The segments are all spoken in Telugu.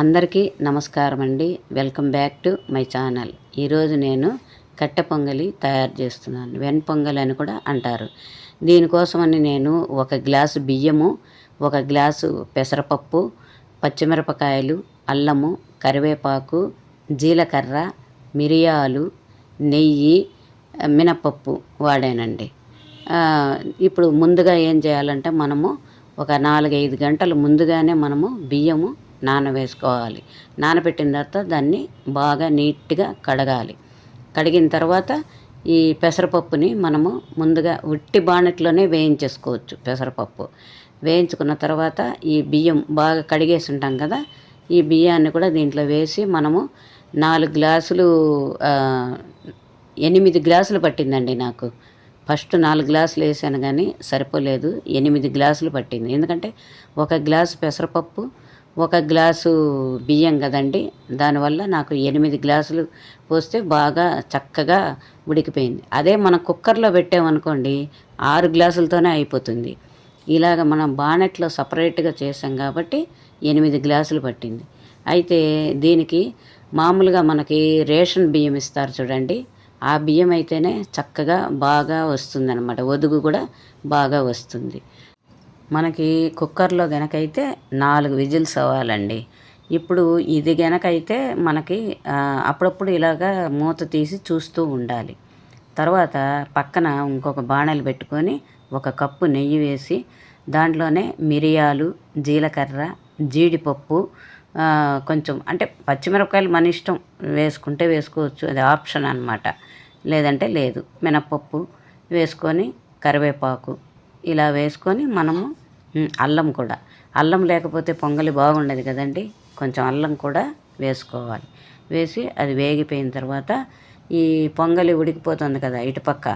అందరికీ నమస్కారం అండి. Welcome back to my channel. ఈరోజు నేను కట్టె పొంగలి తయారు చేస్తున్నాను. వెన్ పొంగలి అని కూడా అంటారు. దీనికోసమని నేను ఒక గ్లాసు బియ్యము ఒక గ్లాసు పెసరపప్పు పచ్చిమిరపకాయలు అల్లము కరివేపాకు జీలకర్ర మిరియాలు నెయ్యి మినపప్పు వాడానండి. ఇప్పుడు ముందుగా ఏం చేయాలంటే మనము ఒక నాలుగైదు గంటలు ముందుగానే మనము బియ్యము నానవేసుకోవాలి. నానబెట్టిన తర్వాత దాన్ని బాగా నీట్గా కడగాలి. కడిగిన తర్వాత ఈ పెసరపప్పుని మనము ముందుగా ఉట్టి బాణెట్లోనే వేయించేసుకోవచ్చు పెసరపప్పు. వేయించుకున్న తర్వాత ఈ బియ్యం బాగా కడిగేసి ఉంటాం కదా ఈ బియ్యాన్ని కూడా దీంట్లో వేసి మనము నాలుగు గ్లాసులు ఎనిమిది గ్లాసులు పట్టిందండి నాకు. ఫస్ట్ నాలుగు గ్లాసులు వేసాను కానీ సరిపోలేదు ఎనిమిది గ్లాసులు పట్టింది. ఎందుకంటే ఒక గ్లాసు పెసరపప్పు ఒక గ్లాసు బియ్యం కదండి దానివల్ల నాకు ఎనిమిది గ్లాసులు పోస్తే బాగా చక్కగా ఉడికిపోయింది. అదే మనం కుక్కర్లో పెట్టామనుకోండి ఆరు గ్లాసులతోనే అయిపోతుంది. ఇలాగ మనం బానెట్లో సపరేట్గా చేసాం కాబట్టి ఎనిమిది గ్లాసులు పట్టింది. అయితే దీనికి మామూలుగా మనకి రేషన్ బియ్యం ఇస్తారు చూడండి ఆ బియ్యం అయితేనే చక్కగా బాగా వస్తుందన్నమాట. ఒదుగు కూడా బాగా వస్తుంది. మనకి కుక్కర్లో గనకైతే నాలుగు విజిల్స్ అవ్వాలండి. ఇప్పుడు ఇది గనకైతే మనకి అప్పుడప్పుడు ఇలాగా మూత తీసి చూస్తూ ఉండాలి. తర్వాత పక్కన ఇంకొక బాణలు పెట్టుకొని ఒక కప్పు నెయ్యి వేసి దాంట్లోనే మిరియాలు జీలకర్ర జీడిపప్పు కొంచెం అంటే పచ్చిమిరపకాయలు మన ఇష్టం వేసుకుంటే వేసుకోవచ్చు. అది ఆప్షన్ అనమాట లేదంటే లేదు. మినప్పప్పు వేసుకొని కరివేపాకు ఇలా వేసుకొని మనము అల్లం కూడా. అల్లం లేకపోతే పొంగలి బాగుండదు కదండి. కొంచెం అల్లం కూడా వేసుకోవాలి. వేసి అది వేగిపోయిన తర్వాత ఈ పొంగలి ఉడికిపోతుంది కదా ఇటుపక్క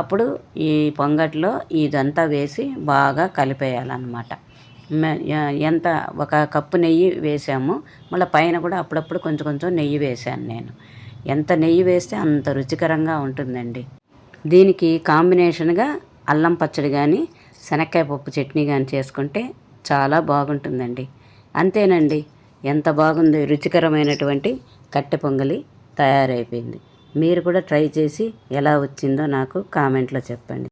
అప్పుడు ఈ పొంగట్లో ఇదంతా వేసి బాగా కలిపేయాలన్నమాట. ఎంత ఒక కప్పు నెయ్యి వేసాము. మళ్ళీ పైన కూడా అప్పుడప్పుడు కొంచెం కొంచెం నెయ్యి వేసాను నేను. ఎంత నెయ్యి వేస్తే అంత రుచికరంగా ఉంటుందండి. దీనికి కాంబినేషన్గా అల్లం పచ్చడి కానీ శనక్కాయ పప్పు చట్నీ కానీ చేసుకుంటే చాలా బాగుంటుందండి. అంతేనండి ఎంత బాగుంది రుచికరమైనటువంటి కట్టె పొంగలి తయారైపోయింది. మీరు కూడా ట్రై చేసి ఎలా వచ్చిందో నాకు కామెంట్లో చెప్పండి.